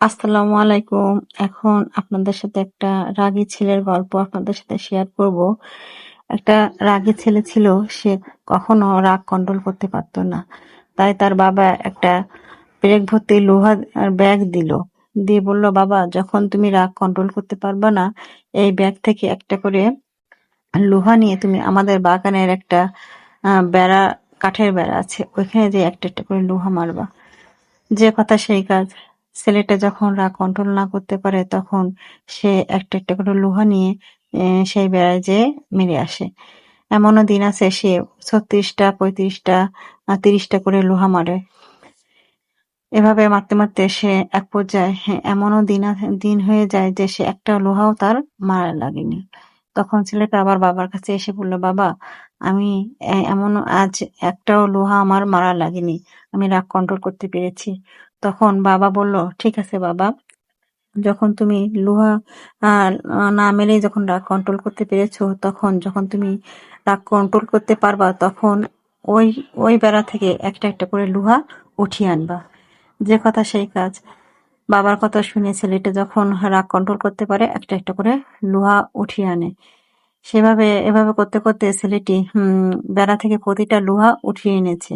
আসসালামু আলাইকুম। এখন আপনাদের সাথে একটা রাগী ছেলের গল্প আপনাদের সাথে শেয়ার করব। একটা রাগী ছেলে ছিল, সে কখনো রাগ কন্ট্রোল করতে পারতো না। তাই তার বাবা একটা ব্রেক ভর্তি লোহা ব্যাগ দিল। দিয়ে বলল, বাবা, যখন তুমি রাগ কন্ট্রোল করতে পারবে না, এই ব্যাগ থেকে একটা করে লোহা নিয়ে তুমি আমাদের বাগানের একটা বেড়া, কাঠের বেড়া আছে, ওইখানে যে একটা একটা করে লোহা মারবা। যে কথা সেই কাজ ছেলেটা যখন রাগ কন্ট্রোল না করতে পারে তখন সে একটা একটা করে লোহা নিয়ে সেই বেড়ায় যেয়ে মেরে আসে। এমনও দিন আছে সে ছত্রিশটা পঁয়ত্রিশটা তিরিশটা করে লোহা মারে। এভাবে মারতে মারতে সে এক পর্যায়ে হ্যাঁ, এমনও দিন দিন হয়ে যায় যে সে একটা লোহাও তার মারা লাগেনি। তখন ছেলেটা আবার বাবার কাছে এসে বলল বাবা আমি এমন আজ একটাও লোহা আমার মারা লাগেনি। আমি রাগ কন্ট্রোল করতে পেরেছি। তখন বাবা বলল, ঠিক আছে বাবা। যখন তুমি লোহা না মেরেই যখন রাগ কন্ট্রোল করতে পেরেছ, তখন যখন তুমি রাগ কন্ট্রোল করতে পারবা, তখন ওই ওই বেড়া থেকে একটা একটা করে লোহা উঠিয়ে আনবা। যে কথা সেই কাজ। বাবার কথা শুনে ছেলেটা যখন রাগ কন্ট্রোল করতে পারে, একটা একটা করে লোহা উঠিয়ে আনে। সেভাবে, এভাবে করতে করতে ছেলেটি বেড়া থেকে প্রতিটা লোহা উঠিয়ে এনেছে।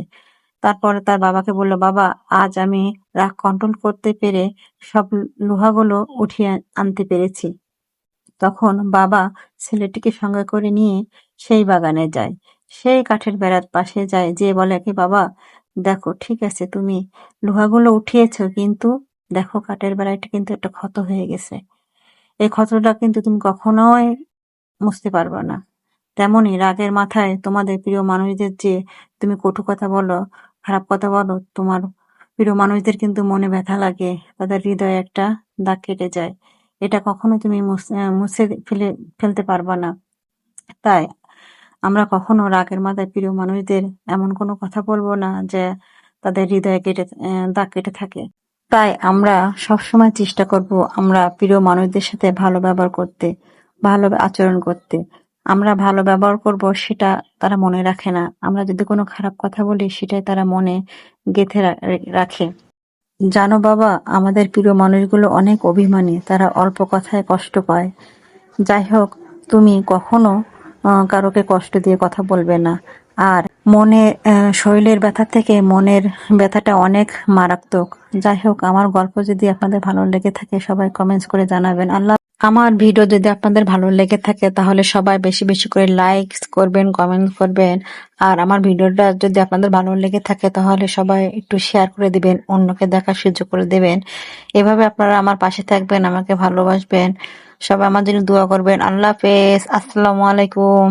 তারপরে তার বাবাকে বলল, বাবা, আজ আমি রাগ কন্ট্রোল করতে পেরে সব লোহাগুলো উঠিয়ে আনতে পেরেছি। তখন বাবা ছেলেটিকে সঙ্গে করে নিয়ে সেই বাগানে যায়। সেই কাঠের বেড়ার পাশে যায় যে বলে কি বাবা, দেখো, ঠিক আছে, তুমি লোহাগুলো উঠিয়েছো, কিন্তু দেখো, কাঠের বেড়াটা কিন্তু একটা ক্ষত হয়ে গেছে। এই ক্ষতটা কিন্তু তুমি কখনোই মুছতে পারবে না। তেমনি রাগের মাথায় তোমাদের প্রিয় মানুষদের যে তুমি কটু কথা বলো, খারাপ কথা বলো, তোমার প্রিয় মানুষদের কিন্তু মনে ব্যথা লাগে। তাদের হৃদয়ে একটা দাগ কেটে যায়। এটা কখনো তুমি মুছ- ফেলে, ফেলতে পারবা না। তাই আমরা কখনো রাগের মাথায় প্রিয় মানুষদের এমন কোনো কথা বলব না যে তাদের হৃদয়ে কেটে দাগ কেটে থাকে। তাই আমরা সবসময় চেষ্টা করব আমরা প্রিয় মানুষদের সাথে ভালো ব্যবহার করতে। ভালো আচরণ করতে। আমরা ভালো ব্যবহার করব সেটা তারা মনে রাখে না। আমরা যদি কোনো খারাপ কথা বলি সেটাই তারা মনে গেঁথে রাখে। জানো বাবা, আমাদের প্রিয় মানুষগুলো অনেক অভিমানী। তারা অল্প কথায় কষ্ট পায়। যাই হোক, তুমি কখনো কারোকে কষ্ট দিয়ে কথা বলবে না। আর মনে শরীরের ব্যথা থেকে মনের ব্যথাটা অনেক মারাত্মক। যাই হোক, আমার গল্প যদি আপনাদের ভালো লেগে থাকে সবাই কমেন্টস করে জানাবেন। আল্লাহ আমার ভিডিও যদি আপনাদের ভালো লেগে থাকে, তাহলে সবাই বেশি বেশি করে লাইকস করবেন কমেন্ট করবেন। আর আমার ভিডিওটা যদি আপনাদের ভালো লেগে থাকে, তাহলে সবাই একটু শেয়ার করে দিবেন, অন্যকে দেখার সুযোগ করে দেবেন। এভাবে আপনারা আমার পাশে থাকবেন, আমাকে ভালোবাসবেন। সবাই আমার জন্য দোয়া করবেন। আল্লাহ হাফেজ। আসসালামু আলাইকুম।